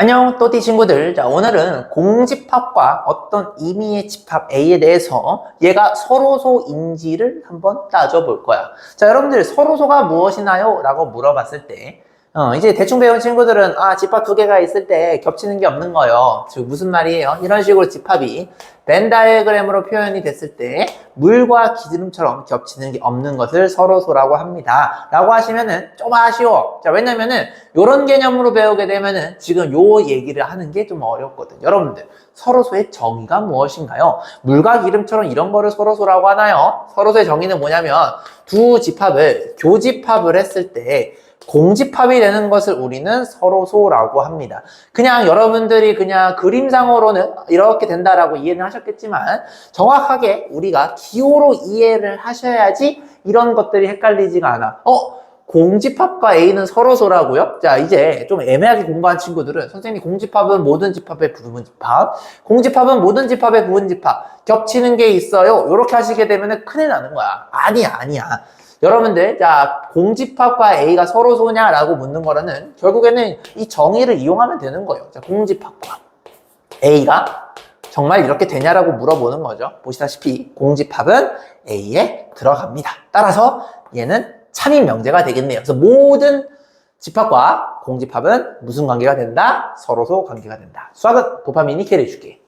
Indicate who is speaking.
Speaker 1: 안녕 또띠 친구들 자 오늘은 공집합과 어떤 의미의 집합 A에 대해서 얘가 서로소 인지를 한번 따져볼 거야 자 여러분들 서로소가 무엇이나요? 라고 물어봤을 때 어, 이제 대충 배운 친구들은 아 집합 두 개가 있을 때 겹치는 게 없는 거예요 즉 무슨 말이에요? 이런 식으로 집합이 벤 다이어그램으로 표현이 됐을 때 물과 기름처럼 겹치는 게 없는 것을 서로소라고 합니다. 라고 하시면은 좀 아쉬워. 자, 왜냐면은 요런 개념으로 배우게 되면은 지금 요 얘기를 하는 게 좀 어렵거든. 여러분들, 서로소의 정의가 무엇인가요? 물과 기름처럼 이런 거를 서로소라고 하나요? 서로소의 정의는 뭐냐면 두 집합을 교집합을 했을 때 공집합이 되는 것을 우리는 서로소라고 합니다. 그냥 여러분들이 그냥 그림상으로는 이렇게 된다라고 이해는 하셨겠지만 정확하게 우리가 기호로 이해를 하셔야지 이런 것들이 헷갈리지가 않아. 어? 공집합과 A는 서로소라고요? 자, 이제 좀 애매하게 공부한 친구들은 선생님 공집합은 모든 집합의 부분집합, 공집합은 모든 집합의 부분집합, 겹치는 게 있어요. 이렇게 하시게 되면 큰일 나는 거야. 아니야, 아니야. 여러분들, 자, 공집합과 A가 서로소냐라고 묻는 거는 결국에는 이 정의를 이용하면 되는 거예요. 자, 공집합과 A가 정말 이렇게 되냐라고 물어보는 거죠. 보시다시피 공집합은 A에 들어갑니다. 따라서 얘는 참인 명제가 되겠네요. 그래서 모든 집합과 공집합은 무슨 관계가 된다? 서로소 관계가 된다. 수학은 도파민이 캐리 줄게.